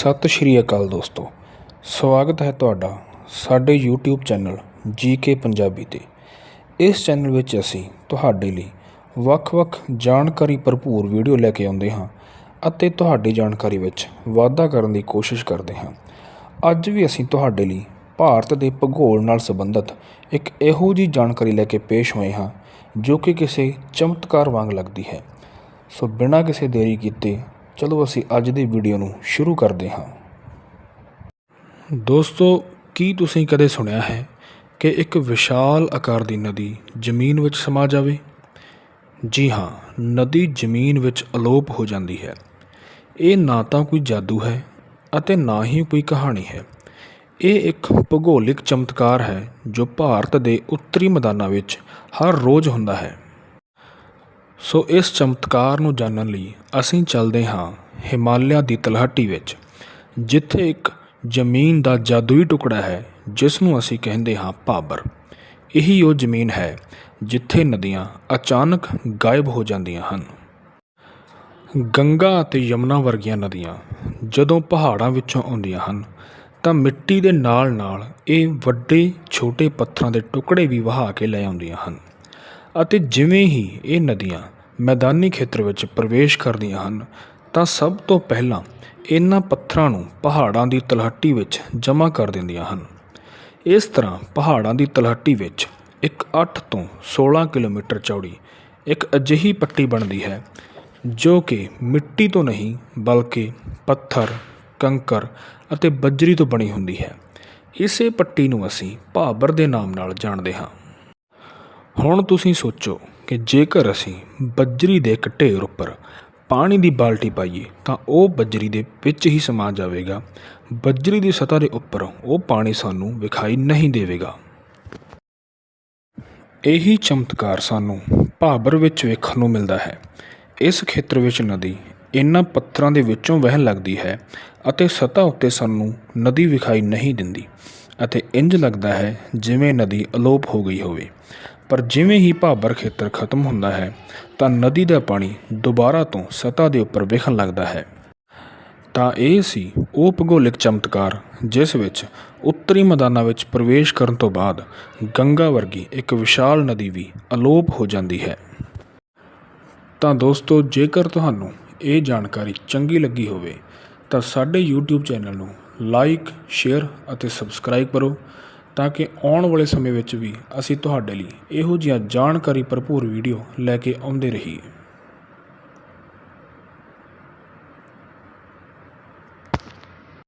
ਸਤਿ ਸ਼੍ਰੀ ਅਕਾਲ ਦੋਸਤੋ। ਸਵਾਗਤ ਹੈ ਤੁਹਾਡਾ ਸਾਡੇ YouTube ਚੈਨਲ ਕੇ ਪੰਜਾਬੀ ਤੇ। ਇਸ ਚੈਨਲ ਵਿੱਚ ਅਸੀਂ ਤੁਹਾਡੇ ਲਈ ਵੱਖ-ਵੱਖ ਜਾਣਕਾਰੀ ਭਰਪੂਰ ਵੀਡੀਓ ਲੈ ਕੇ ਆਉਂਦੇ ਹਾਂ ਅਤੇ ਤੁਹਾਡੀ ਜਾਣਕਾਰੀ ਵਿੱਚ ਵਾਧਾ ਕਰਨ ਦੀ ਕੋਸ਼ਿਸ਼ ਕਰਦੇ ਹਾਂ। ਅੱਜ ਵੀ ਅਸੀਂ ਤੁਹਾਡੇ ਲਈ ਭਾਰਤ ਦੇ ਭੂਗੋਲ ਨਾਲ ਸੰਬੰਧਿਤ ਇੱਕ ਇਹੋ ਜਿਹੀ ਜਾਣਕਾਰੀ ਲੈ ਕੇ ਪੇਸ਼ ਹੋਏ ਹਾਂ ਜੋ ਕਿ ਕਿਸੇ ਚਮਤਕਾਰ ਵਾਂਗ ਲੱਗਦੀ ਹੈ। ਸੋ ਬਿਨਾਂ ਕਿਸੇ ਦੇਰੀ ਕੀਤੇ ਚਲੋ ਅਸੀਂ ਅੱਜ ਦੀ ਵੀਡੀਓ ਨੂੰ ਸ਼ੁਰੂ ਕਰਦੇ ਹਾਂ। ਦੋਸਤੋ, ਕੀ ਤੁਸੀਂ ਕਦੇ ਸੁਣਿਆ ਹੈ ਕਿ ਇੱਕ ਵਿਸ਼ਾਲ ਆਕਾਰ ਦੀ ਨਦੀ ਜ਼ਮੀਨ ਵਿੱਚ ਸਮਾ ਜਾਵੇ? ਜੀ ਹਾਂ, ਨਦੀ ਜ਼ਮੀਨ ਵਿੱਚ ਅਲੋਪ ਹੋ ਜਾਂਦੀ ਹੈ। ਇਹ ਨਾ ਤਾਂ ਕੋਈ ਜਾਦੂ ਹੈ ਅਤੇ ਨਾ ਹੀ ਕੋਈ ਕਹਾਣੀ ਹੈ। ਇਹ ਇੱਕ ਭੂਗੋਲਿਕ ਚਮਤਕਾਰ ਹੈ ਜੋ ਭਾਰਤ ਦੇ ਉੱਤਰੀ ਮੈਦਾਨਾਂ ਵਿੱਚ ਹਰ ਰੋਜ਼ ਹੁੰਦਾ ਹੈ। ਸੋ ਇਸ ਚਮਤਕਾਰ ਨੂੰ ਜਾਣਨ ਲਈ ਅਸੀਂ ਚੱਲਦੇ ਹਾਂ ਹਿਮਾਲਿਆ ਦੀ ਤਲਹਟੀ ਵਿੱਚ, ਜਿੱਥੇ ਇੱਕ ਜ਼ਮੀਨ ਦਾ ਜਾਦੂਈ ਟੁਕੜਾ ਹੈ, ਜਿਸ ਨੂੰ ਅਸੀਂ ਕਹਿੰਦੇ ਹਾਂ ਭਾਬਰ ਇਹੀ ਉਹ ਜ਼ਮੀਨ ਹੈ, ਜਿੱਥੇ ਨਦੀਆਂ ਅਚਾਨਕ ਗਾਇਬ ਹੋ ਜਾਂਦੀਆਂ ਹਨ। ਗੰਗਾ ਅਤੇ ਯਮੁਨਾ ਵਰਗੀਆਂ ਨਦੀਆਂ ਜਦੋਂ ਪਹਾੜਾਂ ਵਿੱਚੋਂ ਆਉਂਦੀਆਂ ਹਨ, ਤਾਂ ਮਿੱਟੀ ਦੇ ਨਾਲ-ਨਾਲ ਇਹ ਵੱਡੇ, ਛੋਟੇ ਪੱਥਰਾਂ ਦੇ ਟੁਕੜੇ ਵੀ ਵਹਾ ਕੇ ਲੈ ਆਉਂਦੀਆਂ ਹਨ। ਅਤੇ ਜਿਵੇਂ ਹੀ ਇਹ ਨਦੀਆਂ ਮੈਦਾਨੀ ਖੇਤਰ ਵਿੱਚ ਪ੍ਰਵੇਸ਼ ਕਰਦੀਆਂ ਹਨ, ਤਾਂ ਸਭ ਤੋਂ ਪਹਿਲਾਂ ਇਹਨਾਂ ਪੱਥਰਾਂ ਨੂੰ ਪਹਾੜਾਂ ਦੀ ਤਲਹਟੀ ਵਿੱਚ ਜਮ੍ਹਾਂ ਕਰ ਦਿੰਦੀਆਂ ਹਨ। ਇਸ ਤਰ੍ਹਾਂ ਪਹਾੜਾਂ ਦੀ ਤਲਹਟੀ ਵਿੱਚ ਇੱਕ 8 ਤੋਂ 16 ਕਿਲੋਮੀਟਰ ਚੌੜੀ ਇੱਕ ਅਜਿਹੀ ਪੱਟੀ ਬਣਦੀ ਹੈ, ਜੋ ਕਿ ਮਿੱਟੀ ਤੋਂ ਨਹੀਂ, ਬਲਕਿ ਪੱਥਰ, ਕੰਕਰ ਅਤੇ ਬੱਜਰੀ ਤੋਂ ਬਣੀ ਹੁੰਦੀ ਹੈ। ਇਸੇ ਪੱਟੀ ਨੂੰ ਅਸੀਂ ਭਾਬਰ ਦੇ ਨਾਮ ਨਾਲ ਜਾਣਦੇ ਹਾਂ। ਹੁਣ ਤੁਸੀਂ ਸੋਚੋ ਕਿ ਜੇਕਰ ਅਸੀਂ ਬੱਜਰੀ ਦੇ ਇੱਕ ਢੇਰ ਉੱਪਰ ਪਾਣੀ ਦੀ ਬਾਲਟੀ ਪਾਈਏ, ਤਾਂ ਉਹ ਬੱਜਰੀ ਦੇ ਵਿੱਚ ਹੀ ਸਮਾ ਜਾਵੇਗਾ। ਬੱਜਰੀ ਦੀ ਸਤਹ ਦੇ ਉੱਪਰ ਉਹ ਪਾਣੀ ਸਾਨੂੰ ਵਿਖਾਈ ਨਹੀਂ ਦੇਵੇਗਾ। ਇਹੀ ਚਮਤਕਾਰ ਸਾਨੂੰ ਭਾਬਰ ਵਿੱਚ ਵੇਖਣ ਨੂੰ ਮਿਲਦਾ ਹੈ। ਇਸ ਖੇਤਰ ਵਿੱਚ ਨਦੀ ਇਹਨਾਂ ਪੱਥਰਾਂ ਦੇ ਵਿੱਚੋਂ ਵਹਿਣ ਲੱਗਦੀ ਹੈ ਅਤੇ ਸਤਹ ਉੱਤੇ ਸਾਨੂੰ ਨਦੀ ਵਿਖਾਈ ਨਹੀਂ ਦਿੰਦੀ ਅਤੇ ਇੰਜ ਲੱਗਦਾ ਹੈ ਜਿਵੇਂ ਨਦੀ ਅਲੋਪ ਹੋ ਗਈ ਹੋਵੇ। ਪਰ ਜਿਵੇਂ ਹੀ ਭਾਬਰ ਖੇਤਰ ਖਤਮ ਹੁੰਦਾ ਹੈ, ਤਾਂ ਨਦੀ ਦਾ ਪਾਣੀ ਦੁਬਾਰਾ ਤੋਂ ਸਤ੍ਹਾ ਦੇ ਉੱਪਰ ਵਿਖਣ ਲੱਗਦਾ ਹੈ। ਤਾਂ ਇਹ ਸੀ ਉਹ ਭੂਗੋਲਿਕ ਚਮਤਕਾਰ, ਜਿਸ ਵਿੱਚ ਉੱਤਰੀ ਮੈਦਾਨਾਂ ਵਿੱਚ ਪ੍ਰਵੇਸ਼ ਕਰਨ ਤੋਂ ਬਾਅਦ ਗੰਗਾ ਵਰਗੀ ਇੱਕ ਵਿਸ਼ਾਲ ਨਦੀ ਵੀ ਅਲੋਪ ਹੋ ਜਾਂਦੀ ਹੈ। ਤਾਂ ਦੋਸਤੋ, ਜੇਕਰ ਤੁਹਾਨੂੰ ਇਹ ਜਾਣਕਾਰੀ ਚੰਗੀ ਲੱਗੀ ਹੋਵੇ, ਤਾਂ ਸਾਡੇ YouTube ਚੈਨਲ ਨੂੰ ਲਾਈਕ ਸ਼ੇਅਰ ਅਤੇ ਸਬਸਕ੍ਰਾਈਬ ਕਰੋ। ਤਾਂ ਕਿ ਆਉਣ ਵਾਲੇ ਸਮੇਂ ਵਿੱਚ ਵੀ ਅਸੀਂ ਤੁਹਾਡੇ ਲਈ ਇਹੋ ਜਿਹੀਆਂ ਜਾਣਕਾਰੀ ਭਰਪੂਰ ਵੀਡੀਓ ਲੈ ਕੇ ਆਉਂਦੇ ਰਹੀਏ।